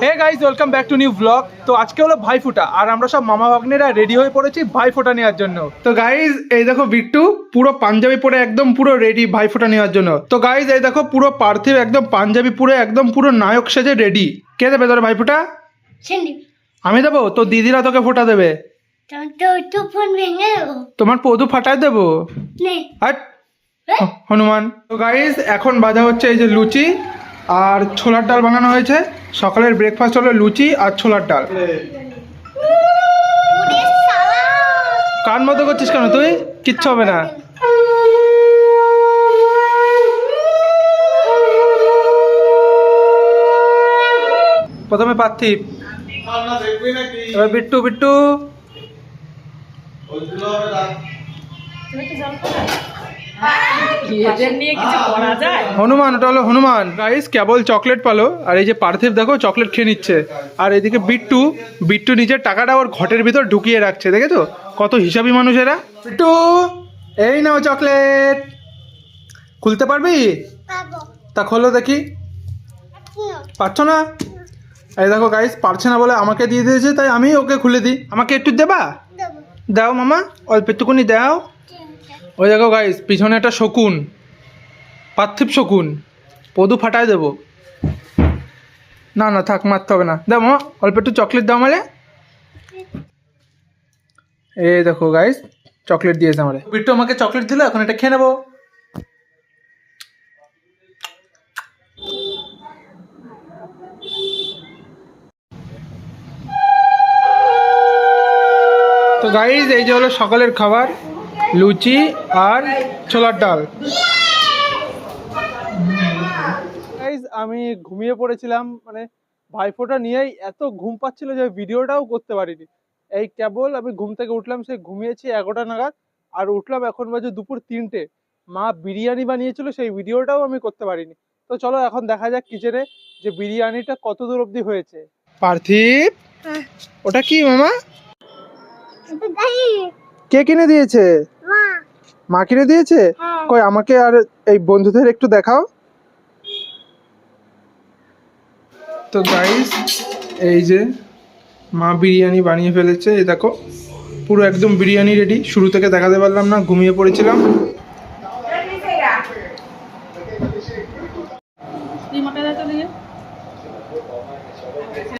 Hey guys welcome back to new blog তো আজকে হলো ভাইফোঁটা আর আমরা সব মামা ভাগ্নেরা রেডি হয়ে পড়েছি ভাইফোঁটা নেওয়ার জন্য। তো গাইজ এই দেখো বিট্টু পুরো পাঞ্জাবি পরে একদম পুরো রেডি ভাইফোঁটা নেওয়ার জন্য। তো গাইজ এই দেখো পুরো পার্থিব একদম পাঞ্জাবি পুরো একদম পুরো নায়ক সেজে রেডি কে দেবে তোর ভাইফোঁটা? আমি দেবো? তো দিদিরা তোকে ফোঁটা দেবে। তোমার পদু ফাটায় দেবো? নে। হনুমান। তো গাইজ এখন বাজা হচ্ছে এই যে লুচি। আর ছোলার ডাল বানানো হয়েছে। সকালের ব্রেকফাস্ট হলো লুচি আর ছোলার ডাল। কান মতো করছিস কেন তুই? কিচ্ছু হবে না। প্রথমে পার্থিব এবার বিট্টু বিট্টু। এদের নিয়ে কিছু করা যায়? হনুমান ওটা হলো হনুমান। গাইস কেবল চকলেট পালো। আর এই যে পার্থিব দেখো চকলেট খেয়ে নিচ্ছে। আর এদিকে বিট্টু বিট্টু নিজের টাকাটা ওর ঘটের ভিতর ঢুকিয়ে রাখছে দেখেছ? কত হিসাবি মানুষ এরা। বিট্টু এই নাও চকলেট খুলতে পারবি? তা খোলো দেখি। পারছ না? এই দেখো গাইস পারছে না বলে আমাকে দিয়ে দিয়েছে তাই আমি ওকে খুলে দিই। আমাকে একটু দেবা। দাও মামা অল্প একটুকুনি দাও। ওই দেখো গাইস পিছনে একটা শকুন পার্থিব শকুন পদু ফাটায় দেবো। না না থাক মারতে হবে না। দাও অল্প একটু চকলেট দাও মানে এই দেখো গাইস চকলেট দিয়েছে আমারে। বিট্টু আমাকে চকলেট দিল এখন এটা খেয়ে নেব। তো গাইজ এই যে হলো সকালের খাবার। লুচি আর ছোলার ডাল। আমি ঘুমিয়ে পড়েছিলাম মানে ভাইফোঁটা নিয়েই এত ঘুম পাচ্ছিল যে ভিডিওটাও করতে পারিনি। এই কেবল আমি ঘুম থেকে উঠলাম সে ঘুমিয়েছি এগারোটা নাগাদ আর উঠলাম এখন বাজে দুপুর তিনটে। মা বিরিয়ানি বানিয়েছিল সেই ভিডিওটাও আমি করতে পারিনি। তো চলো এখন দেখা যাক কিচেনে যে বিরিয়ানিটা কত দূর অবধি হয়েছে। পার্থিব ওটা কি মামা? কে কিনে দিয়েছে? মা কিনে দিয়েছে? হ্যাঁ। কই আমাকে আর এই বন্ধুদের একটু দেখাও। তো গাইস এই যে মা বিরিয়ানি বানিয়ে ফেলেছে এই দেখো পুরো একদম বিরিয়ানি রেডি শুরু থেকে দেখাতে পারলাম না ঘুমিয়ে পড়েছিলাম।